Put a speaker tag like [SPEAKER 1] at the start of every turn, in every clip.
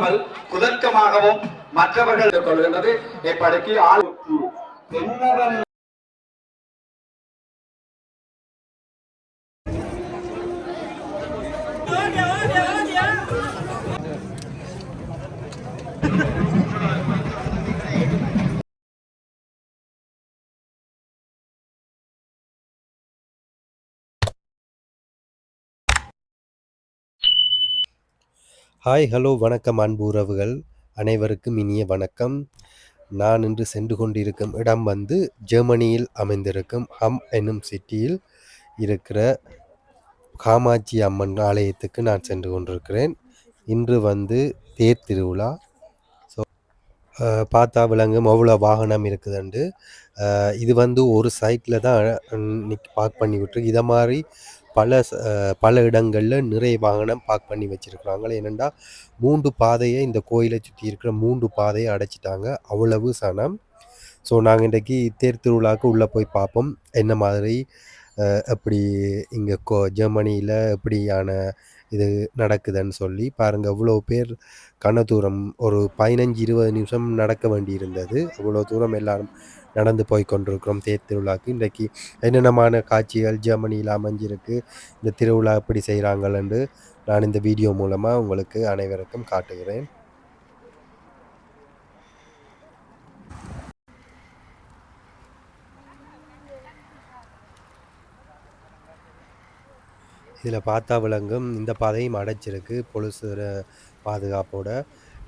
[SPEAKER 1] இல்லாமல் குதர்க்கமாகவும் மற்றவர்கள் கொள்கின்றது. இப்படிக்கு ஆள் தென்னவன்
[SPEAKER 2] ஹாய் ஹலோ வணக்கம் அன்பு உறவுகள். அனைவருக்கும் இனிய வணக்கம். நான் இன்று சென்று கொண்டிருக்கும் இடம் வந்து ஜெர்மனியில் அமைந்திருக்கும் ஹம் என்னும் சிட்டியில் இருக்கிற காமாட்சி அம்மன் ஆலயத்துக்கு நான் சென்று கொண்டிருக்கிறேன். இன்று வந்து தேர் திருவிழா. ஸோ பார்த்தா விளங்கும் அவ்வளோ வாகனம் இருக்குதுண்டு. இது வந்து ஒரு சைட்டில் தான் இன்னைக்கு பார்க் பண்ணி விட்டுருக்கு. இதை மாதிரி பல பல இடங்களில் நிறைய வாகனம் பார்க் பண்ணி வச்சுருக்குறாங்களே என்னென்னா மூன்று பாதையை இந்த கோயிலை சுற்றி இருக்கிற மூன்று பாதையை அடைச்சிட்டாங்க. அவ்வளவு சனம். ஸோ நாங்கள் இன்றைக்கி தேர் திருவிழாவுக்கு உள்ளே போய் பார்ப்போம். என்ன மாதிரி எப்படி இங்கே கோ ஜெர்மனியில் எப்படியான இது நடக்குதுன்னு சொல்லி பாருங்கள் அவ்வளோ பேர் கன தூரம் ஒரு பதினஞ்சு இருபது நிமிஷம் நடக்க வேண்டி இருந்தது அவ்வளோ தூரம் எல்லாரும் நடந்து போய் கொண்டிருக்கிறோம் தேர் திருவிழாக்கு. இன்றைக்கி என்னென்னமான காட்சிகள் ஜெர்மனியில் அமைஞ்சிருக்கு இந்த திருவிழா எப்படி செய்கிறாங்களென்று நான் இந்த வீடியோ மூலமாக உங்களுக்கு அனைவருக்கும் காட்டுகிறேன். இதில் பார்த்தா விளங்கும் இந்த பாதையும் அடைச்சிருக்கு. பொலிசுற பாதுகாப்போட.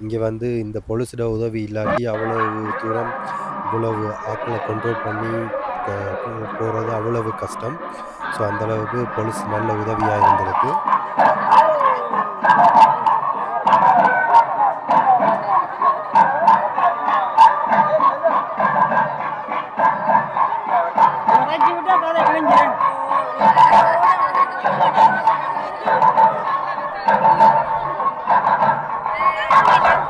[SPEAKER 2] இங்கே வந்து இந்த பொலிசுட உதவி இல்லாட்டி அவ்வளவு தூரம் இவ்வளவு ஆக்களை கண்ட்ரோல் பண்ணி போகிறது அவ்வளவு கஷ்டம். ஸோ அந்தளவுக்கு போலீஸ் நல்ல உதவியாக இருந்திருக்கு.
[SPEAKER 3] Thank you. Thank you.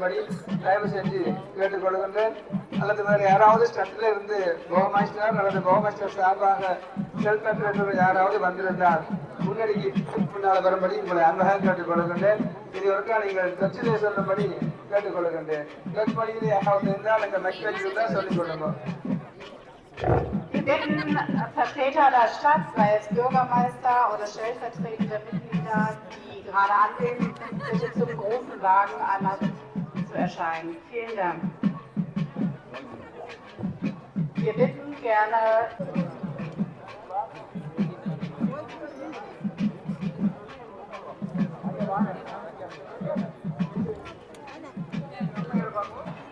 [SPEAKER 4] படி தயவு செஞ்சு கேட்டுக்கொள்கின்றேன் அல்லது வேறு யாராவது ஸ்டட்டில் இருந்து கோமாஸ்டர் அல்லது கோமாஸ்டர் சார்பாக செல்ஃப் அட்ரேட்டர் யாராவது வந்திருந்தால் முன்னணிக்கு முன்னால் வரும்படி உங்களை அன்பாக கேட்டுக்கொள்கின்றேன் இது ஒருக்கா நீங்கள் டச்சிலே சொல்லும்படி கேட்டுக்கொள்கின்றேன் டச் மொழியில் யாராவது இருந்தால் இந்த மெசேஜ் இருந்தால் சொல்லிக் கொள்ளுங்க
[SPEAKER 5] Wir bitten Vertreter der Stadt, sei es Bürgermeister oder stellvertretende Mitglieder, die gerade anwesend sind, bitte zum großen Wagen einmal zu erscheinen. Vielen Dank. Wir bitten gerne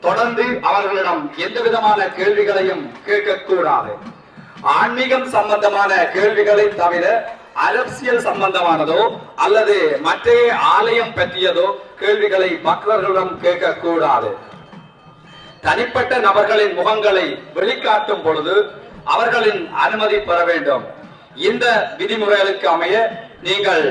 [SPEAKER 1] தொடர்ந்து அவர்களிடம் எந்த விதமான கேள்விகளையும் கேட்கக்கூடாது ஆன்மீகம் சம்பந்தமான கேள்விகளை தவிர அரசியல் சம்பந்தமானதோ அல்லது மற்ற ஆலயம் பற்றியதோ கேள்விகளை பக்தர்களிடம் கேட்கக்கூடாது. தனிப்பட்ட நபர்களின் முகங்களை வெளிக்காட்டும் பொழுது அவர்களின் அனுமதி பெற வேண்டும். இந்த விதிமுறைகளுக்கு அமைய நீங்கள்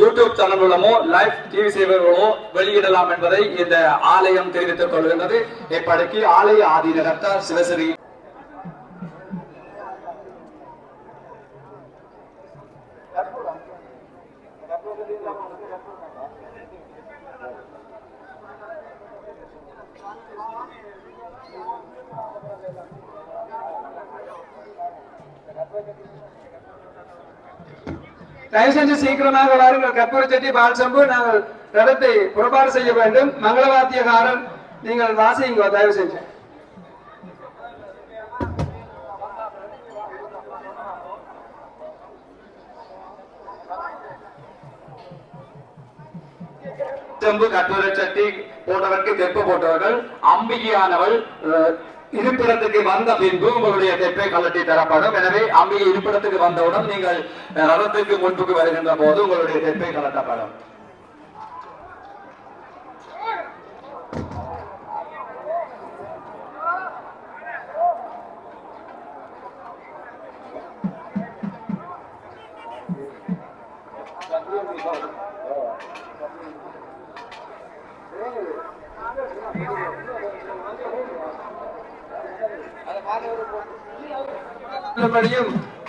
[SPEAKER 1] யூடியூப் சேனல் மூலமோ லைவ் டிவி சேவைகளோ வெளியிடலாம் என்பதை இந்த ஆலயம் தெரிவித்துக் கொள்கின்றது. இப்படிக்கு ஆலய ஆதி சிவசிறி
[SPEAKER 4] தயவு செஞ்சு சீக்கிரமாக வாருங்கள். கற்பூரச்செட்டி பால் சம்பு நாங்கள் ரதத்தை புறப்பாடு செய்ய வேண்டும். மங்களவாத்தியகாரன் நீங்கள் வாசிங்க தயவு செஞ்சு.
[SPEAKER 1] செம்பு கட்டுரை சட்டி போட்டவருக்கு தெப்ப போட்டவர்கள் அம்பிகையானவள் இருப்பிடத்துக்கு வந்த பின்பு உங்களுடைய தெப்பை கலட்டி தரப்படும். எனவே அம்பிகை இருப்பிடத்துக்கு வந்தவுடன் நீங்கள் ரதத்துக்கு முன்புக்கு வருகின்ற போது உங்களுடைய தெப்பை கலட்டப்படும்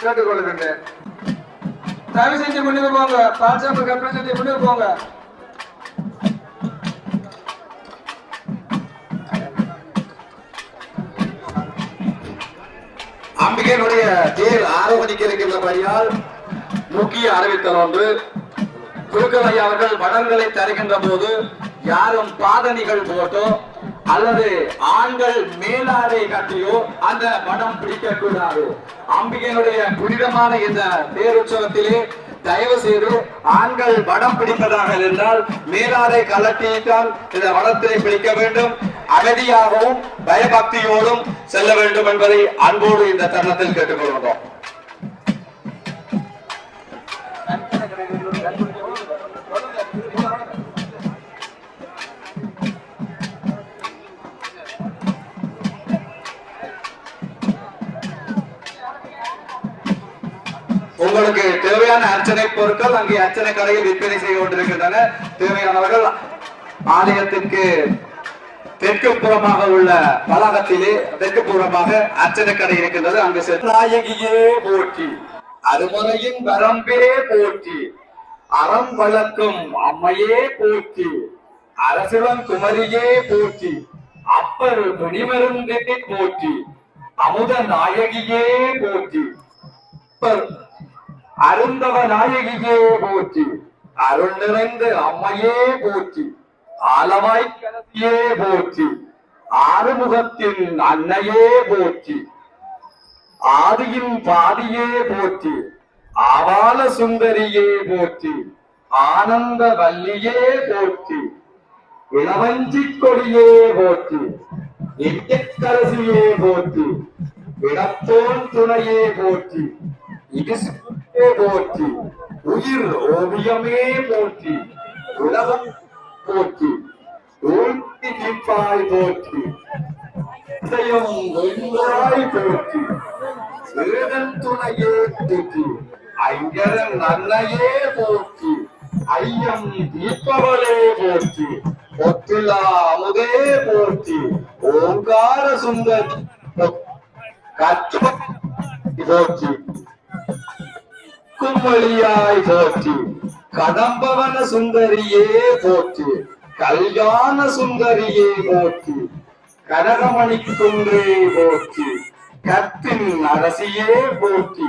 [SPEAKER 4] கேட்டுக்கொள்கின்றேன். தயவு செஞ்சு முன்னுக்கு போங்க. பாஜக கப்பல் செஞ்சு முன்னுக்கு போங்க.
[SPEAKER 1] அம்பிகையினுடைய தேர் ஆரோகணிக்க இருக்கின்ற இருக்கின்றபடியால் முக்கிய அறிவித்தல் ஒன்று. குருக்கள் அவர்கள் வடங்களை தருகின்ற போது யாரும் பாதணிகள் போட்டோ அல்லது ஆண்கள் மேலாடை கட்டியோ அந்த வடம் பிடிக்கக்கூடாது. அம்பிகையுடைய அம்பிகையினுடைய புனிதமான இந்த தேருற்சவத்திலே தயவு செய்து ஆண்கள் வடம் பிடிப்பதாக இருந்தால் மேலாடை கலட்டித்தான் இந்த வடத்தை பிடிக்க வேண்டும். அமைதியாகவும் பயபக்தியோடும் செல்ல வேண்டும் என்பதை அன்போடு இந்த தருணத்தில் கேட்டுக்கொள்கிறோம் தேவையான அர்ச்சனை பொருட்கள் அங்கே அர்ச்சனை கடையில் விற்பனை செய்து கொண்டிருக்கின்றன. தேவையானவர்கள் ஆலயத்திற்கு தெற்கு புறமாக உள்ள வளாகத்திலே தெற்கு புறமாக அர்ச்சனை கடை இருக்கின்றது. அங்கு நாயகியே போற்றி அருமறையின் வரம்பே போற்றி அறம் வளர்க்கும் அம்மையே போற்றி அரசிடம் குமரியே போற்றி அப்பர் துணிமருந்தே போற்றி அமுத நாயகியே போற்றி. அப்பர் அருந்தவ நாயகியே போற்றி. அருள் நிறைந்த அம்மையே போற்றி. ஆலவாய் கலசியே போற்றி. ஆறுமுகத்தின் அன்னையே போற்றி. ஆதியின் பாதியே போற்றி. ஆவால சுந்தரியே போற்றி. ஆனந்த வல்லியே போற்றி. இளவஞ்சி கொடியே போற்றி. நித்தியக்கரசியே போற்றி. இடத்தோன் துணையே போற்றி. இடிசுக்கே போற்றி உயிர் ஓவியமே போற்றி உலகம் போற்றி ஊட்டி நிற்பாய் போற்றி இதயம் வென்றாய் போற்றி வேதன் துணையே போற்றி ஐங்கரன் நன்னையே போற்றி ஐயம் தீர்ப்பவளே போற்றி ஒத்துலா அமுதே போற்றி ஓங்கார சுந்தர் போற்றி கும்மளியாய் போற்றி. கடம்பவன சுந்தரியே போற்றி. கல்யாண சுந்தரியே போற்றி. கனகமணி குன்றே போற்றி. கத்தின் அரசியே போற்றி.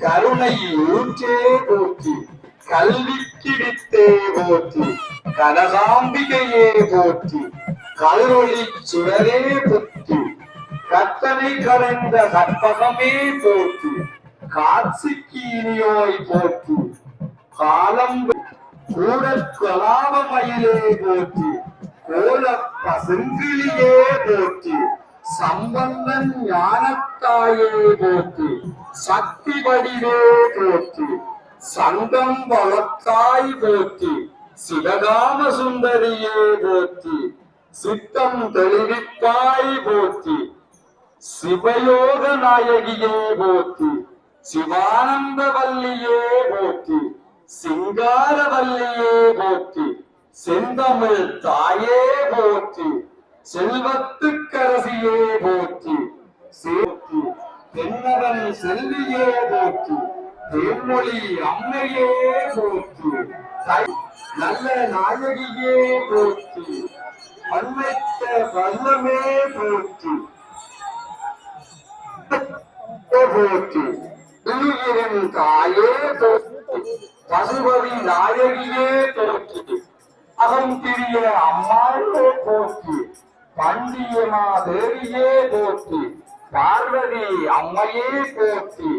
[SPEAKER 1] கருணை ஊற்றே போற்றி. கல்வி கிடித்தே போற்றி. கனகாம்பிகையே போற்றி. கல்வொளி சுடரே போற்றி. கத்தனை கரைந்த கற்பகமே போற்றி. காட்சிக்கு இனியோய் போற்று. காலம் கூட கலாபமயிலே போற்றி. கோல பசுங்கிளியே போற்றி. சம்பந்தன் ஞானத்தாயே போற்றி. சக்தி வடிவே போற்றி. சங்கம் வளத்தாய் போற்றி. சிவகாம சுந்தரியே போற்றி. சித்தம் தெளிவிப்பாய் போற்றி. சிவயோக நாயகியே போற்றி. சிவானந்த வல்லியே போற்றி சிங்கார வல்லியே போற்றி செந்தமிழ் தாயே போற்றி செல்வத்துக்கரசியே போற்றி சேர்த்தி தென்னவன் செல்வியே போற்றி தேன்மொழி அம்மையே போற்றி நல்ல நாயகியே போற்றி அன்னைத்த வல்லமே போற்றி போற்றி. உயிரின் தாயே போற்றி பசுபதி நாயகியே போற்றி அகம் பிரிய அம்மாவே போற்றி பண்டியமா தேவியே போற்றி பார்வதி அம்மையே போற்றி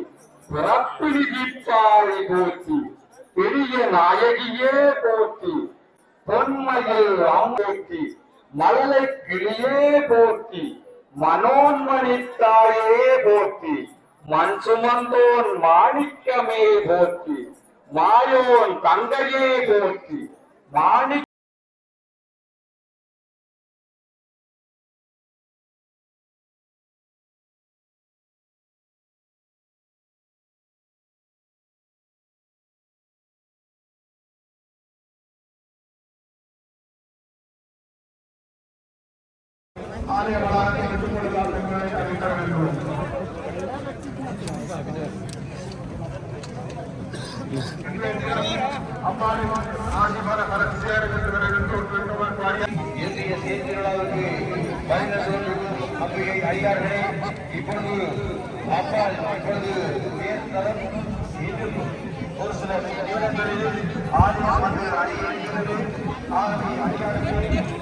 [SPEAKER 1] பிறப்பிலி தீப்பாரி போற்றி பெரிய நாயகியே போற்றி பொன்மையில் அம்போற்றி மல்லை கிளியே போற்றி மனோன்மணித்தாயே போற்றி மண் சுமந்தோன் மாணிக்கமே போற்றி மாயோன் தங்கையே போற்றி. மாணிக்க
[SPEAKER 6] ஆலய வளாகத்தை விட்டுக் கொள்ளலாம் என்பதை அறிவிக்க வேண்டும்
[SPEAKER 7] இன்றைய தேர்திருவிழாவுக்கு பயண அம்பிகை அடியார்களே இப்பொழுது அப்பால் இப்பொழுது தேர்தலம் இன்னும் ஒரு சில நிமிடங்களில் ஆதி வந்து ஆகவே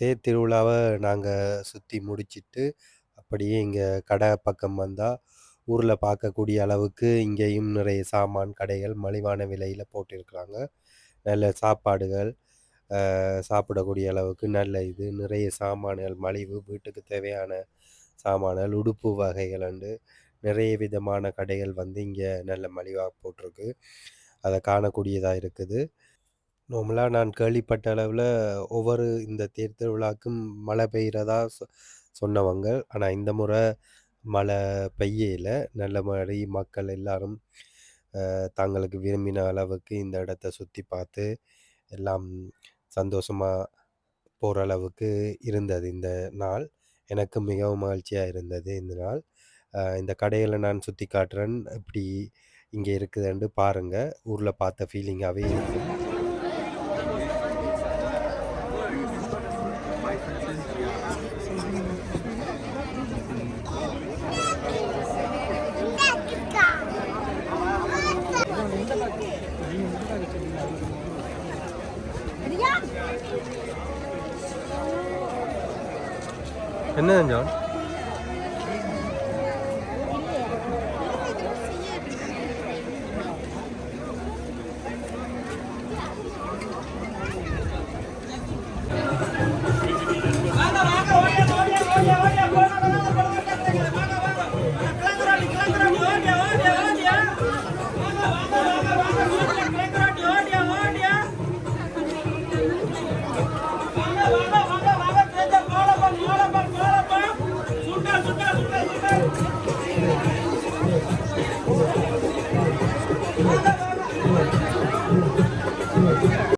[SPEAKER 2] தேர் திருவிழாவை நாங்கள் சுற்றி முடிச்சிட்டு அப்படியே இங்கே கடை பக்கம் வந்தால் ஊரில் பார்க்கக்கூடிய அளவுக்கு இங்கேயும் நிறைய சாமான் கடைகள் மலிவான விலையில் போட்டிருக்கிறாங்க. நல்ல சாப்பாடுகள் சாப்பிடக்கூடிய அளவுக்கு நல்ல இது நிறைய சாமான்கள் மலிவு வீட்டுக்கு தேவையான சாமான்கள் உடுப்பு வகைகள் அண்டு நிறைய விதமான கடைகள் வந்து இங்கே நல்ல மலிவாக போட்டிருக்கு. அதை காணக்கூடியதாக இருக்குது. நார்மலாக நான் கேள்விப்பட்ட அளவில் ஒவ்வொரு இந்த தேர் திருவிழாக்கும் மழை பெய்கிறதா சொ சொன்னவங்க. ஆனால் இந்த முறை மழை பெய்யல. நல்ல மாதிரி மக்கள் எல்லாரும் தாங்களுக்கு தங்களுக்கு விரும்பின அளவுக்கு இந்த இடத்த சுற்றி பார்த்து எல்லாம் சந்தோஷமாக போகிற அளவுக்கு இருந்தது இந்த நாள். எனக்கு மிகவும் மகிழ்ச்சியாக இருந்தது இந்த நாள். இந்த கடைகளை நான் சுற்றி காட்டுறேன். இப்படி இங்கே இருக்குதுன்னு பாருங்கள் ஊரில் பார்த்த ஃபீலிங்காகவே இருக்கும் என்ன ஜான்